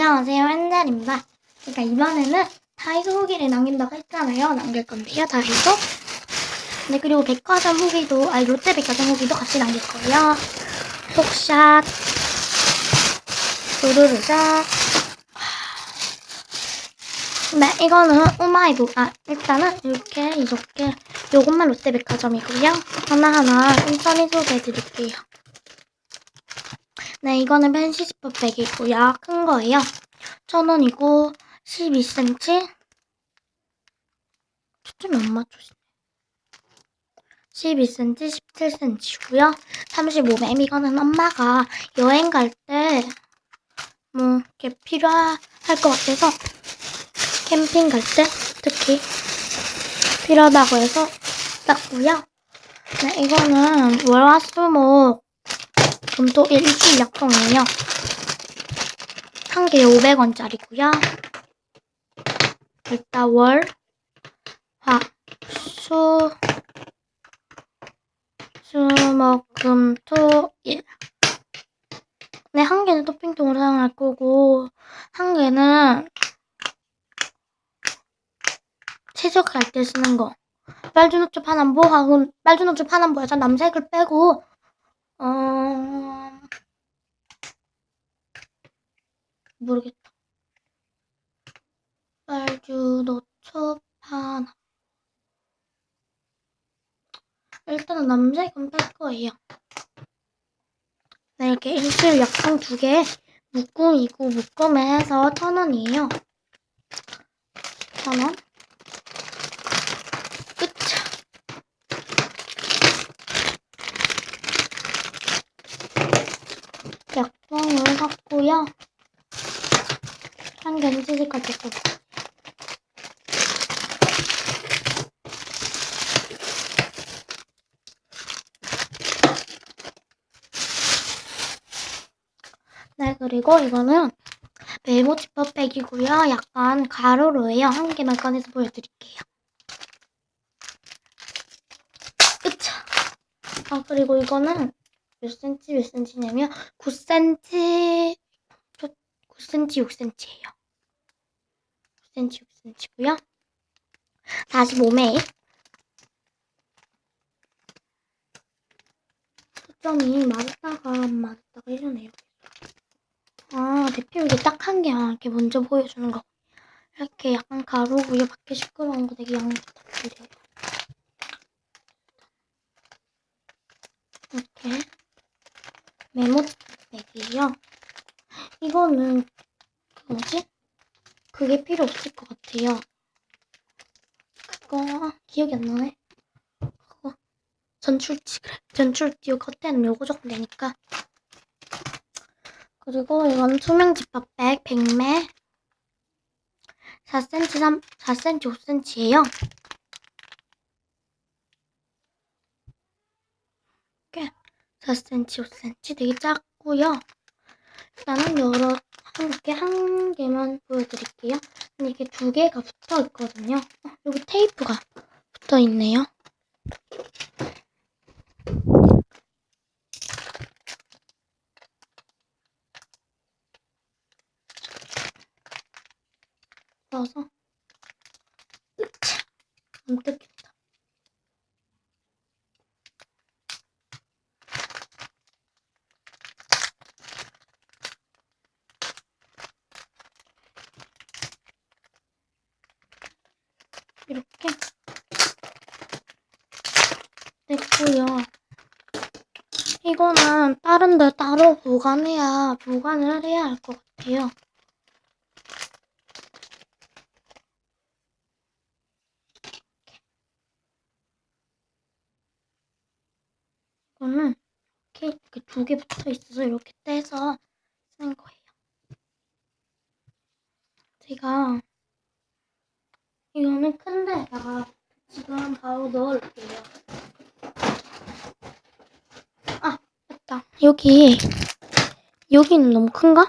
안녕하세요, 한달입니다. 그러니까 이번에는 다이소 후기를 남긴다고 했잖아요. 남길 건데요, 다이소. 네, 그리고 백화점 후기도, 아니, 롯데 백화점 후기도 같이 남길 거예요. 폭샷, 두루루자. 네, 이거는 오마이북. 아, 일단은 이렇게, 이렇게, 요것만 롯데 백화점이고요. 하나하나 천천히 소개해 드릴게요. 네, 이거는 펜시 지퍼 백이고요. 큰 거예요. 천 원이고 12cm. 초점이 안 맞추시네. 12cm, 17cm고요. 35mm 이거는 엄마가 여행 갈 때 뭐 이렇게 필요할 것 같아서 캠핑 갈 때 특히 필요하다고 해서 샀고요. 네, 이거는 월화수목 금토 일주일 약통이에요. 한 개에 500원짜리고요. 일단 월, 화, 수, 수, 목, 금, 토, 일. 네, 한 개는 토핑통으로 사용할 거고, 한 개는 채적할 때 쓰는 거. 빨주노초 파남보 하고, 빨주노초 파남보에서 남색을 빼고, 어, 모르겠다. 빨주 노초 파남. 일단은 남색은 뺄 거예요. 네, 이렇게 일주일 약통 두 개, 묶음이고, 묶음에 해서 천 원이에요. 천 원. 끝. 약통을 샀고요. 한 개는 채식할 때 쓰고. 네, 그리고 이거는 메모 지퍼백이고요. 약간 가로로예요. 한 개만 꺼내서 보여드릴게요. 으차. 아, 그리고 이거는 몇 센치 몇 센치냐면 9cm 9cm 6cm예요. 9cm 6cm고요. 45mm 초점이 맞았다가 안 맞았다가 이러네요. 아, 대표 이게 딱 한개 이렇게 먼저 보여주는 거. 이렇게 약간 가로고요. 밖에 시끄러운 거 되게 양해 부탁드려요. 이렇게 메모백이에요. 이거는 그 뭐지? 그게 필요 없을 것 같아요. 그거 기억이 안 나네. 그거 전출지. 전출지 겉에는 요거 조금 되니까. 그리고 이건 투명 지퍼백 100매 4cm 3 4cm 5cm예요. 이렇게 4cm 5cm 되게 작고요. 일단은 여러 이렇게 한 개만 보여드릴게요. 이게 두 개가 붙어 있거든요. 어, 여기 테이프가 붙어 있네요. 넣어서 으차 안 뜯겠다. 이렇게 됐고요. 이거는 다른 데 따로 보관해야 보관을 해야 할 것 같아요. 이거는 이렇게, 이렇게 두 개 붙어 있어서 이렇게 떼서 쓰는 거예요. 제가 이거는 큰 데다가 지금 바로 넣을게요. 아, 맞다. 여기, 여기는 너무 큰가?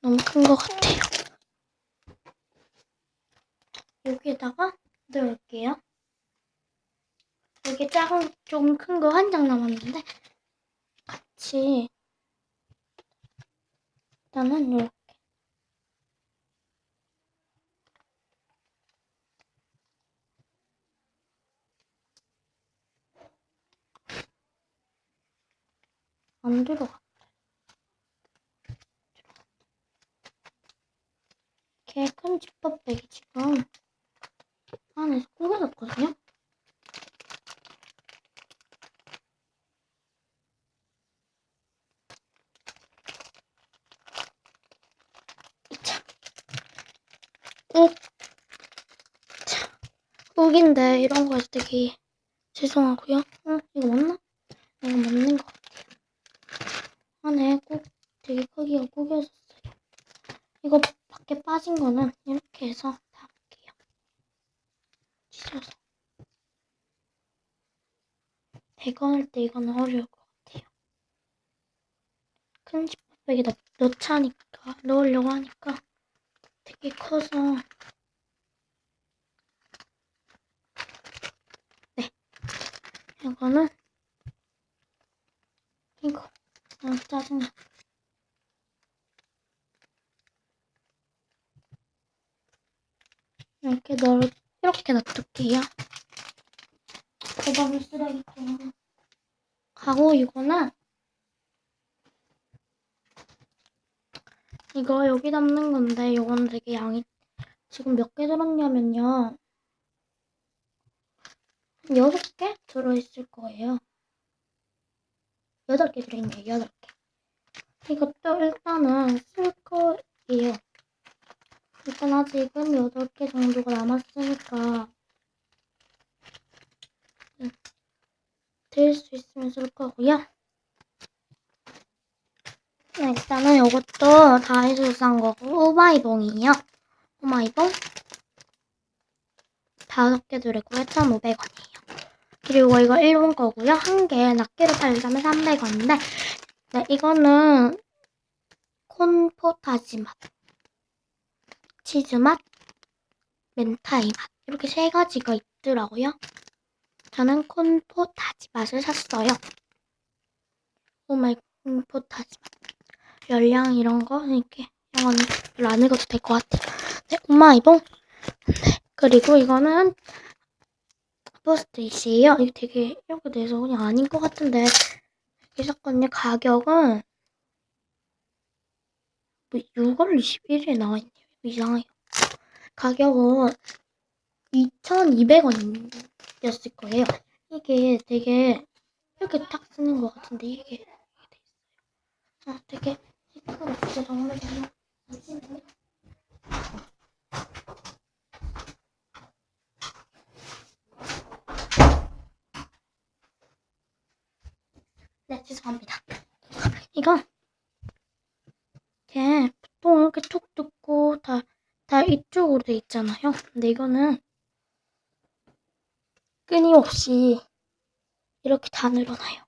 너무 큰 것 같아요. 여기에다가 넣을게요. 여기 작은 좀 큰 거 한 장 남았는데 같이 일단은 이렇게. 안 들어가. 이렇게 큰 지퍼백이 지금 안에서 꾸겨졌거든요. 욱인데 이런 거에서 되게 죄송하고요. 응, 이거 맞나? 이거 맞는 것 같아요. 안에 꼭 되게 크기가 구겨졌어요. 이거 밖에 빠진 거는 이렇게 해서 다 할게요. 찢어서. 대건할 때 이거는 어려울 것 같아요. 큰 넣, 넣자니까, 넣으려고 하니까 되게 커서. 네. 이거는, 이거. 아, 짜증나. 이렇게 넣어, 이렇게 놔둘게요. 고박을 쓰레기통으로. 가고, 이거는, 이거 여기 담는 건데, 이건 되게 양이, 지금 몇 개 들었냐면요. 한 여섯 개 들어있을 거예요. 여덟 개 들어있네요, 여덟 개. 이것도 일단은 쓸 거예요. 일단 아직은 여덟 개 정도가 남았으니까, 들수 있으면 쓸 거고요. 네, 일단은 이것도 다이소에서 산 거고, 오마이봉이에요. 오마이봉. 다섯 개 들었고요. 1,500원이에요. 그리고 이거 일본 거고요. 한 개 낱개로 팔자면 300원인데, 네, 이거는 콘포타지 맛, 치즈 맛, 멘타이 맛 이렇게 세 가지가 있더라고요. 저는 콘포타지 맛을 샀어요. 오마이 콘포타지 맛. 열량 이런 거 이렇게 이런 거는 별로 안 읽어도 될 것 같아요. 네, 오마이봉. 네, 그리고 이거는 포스트잇이에요. 이게 되게 이렇게 돼서 그냥 아닌 것 같은데 이게 샀거든요. 가격은 뭐 6월 21일에 나와 있네요. 이상해요. 가격은 2,200원이었을 거예요. 이게 되게 이렇게 탁 쓰는 것 같은데 이게. 아, 되게 시끄럽죠 정말 정말. 잠시만요. 네, 죄송합니다. 이거 이렇게 보통 이렇게 툭 뜯고 다, 다 이쪽으로 돼 있잖아요. 근데 이거는 끊임없이 이렇게 다 늘어나요.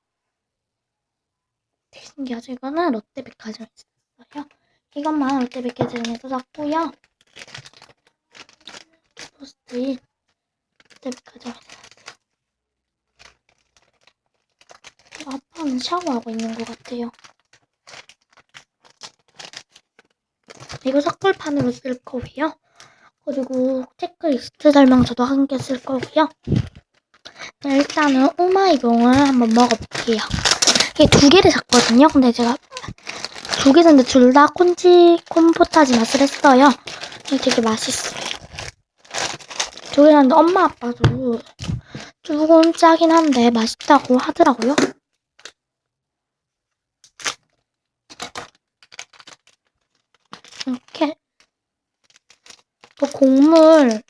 되게 신기하죠? 이거는 롯데백화점에서 샀어요. 이것만 롯데백화점에서 샀고요. 포스트잇 롯데백화점에서 샀어요. 아빠는 샤워하고 있는 것 같아요. 이거 석굴판으로 쓸 거고요. 그리고 체크리스트 설명서도 한 개 쓸 거고요. 네, 일단은 오마이봉을 한번 먹어볼게요. 이게 두 개를 샀거든요. 근데 제가 두개 샀는데 둘 다 콘치 콤포타지 맛을 했어요. 이게 되게 맛있어요. 두개 샀는데 엄마 아빠도 조금 짜긴 한데 맛있다고 하더라고요. 이렇게 그 곡물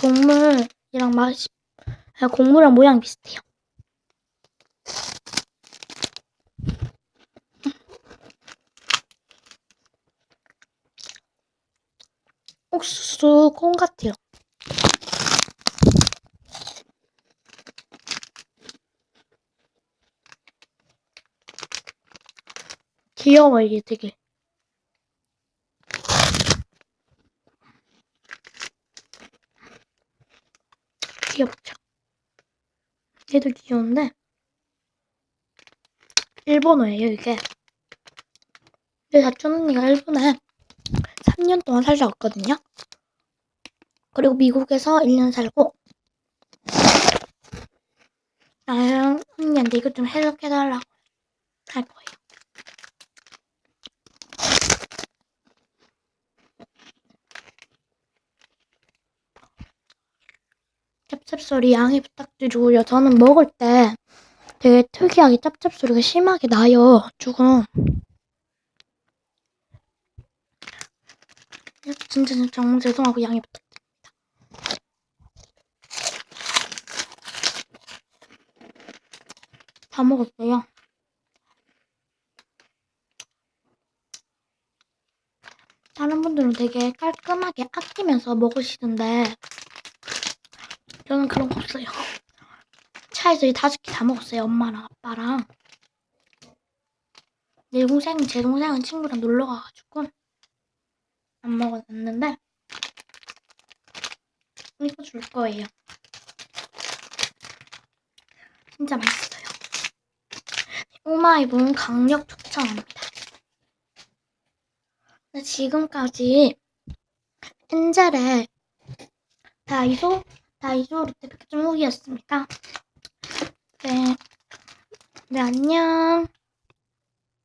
곡물이랑 맛이 아, 곡물이랑 모양 비슷해요. 옥수수 콩 같아요. 귀여워 이게 되게. 얘도 귀여운데 일본어예요 이게 내 사촌 언니가 일본에 3년 동안 살다 왔거든요. 그리고 미국에서 1년 살고 나영 언니한테 이거 좀 해석해달라고 할 거예요. 짭짭소리 양해 부탁드리고요. 저는 먹을 때 되게 특이하게 짭짭소리가 심하게 나요. 조금. 진짜 진짜 정말 죄송하고 양해 부탁드립니다. 다 먹었어요. 다른 분들은 되게 깔끔하게 아끼면서 먹으시던데 저는 그런 거 없어요. 차에서 이 다섯 개 다 먹었어요. 엄마랑 아빠랑. 내 동생, 제 동생은 친구랑 놀러 가가지고 안 먹어놨는데 이거 줄 거예요. 진짜 맛있어요. 오마이분 강력 추천합니다. 네, 지금까지 엔젤의 다이소 다이소 후기였습니다. 네, 네 안녕.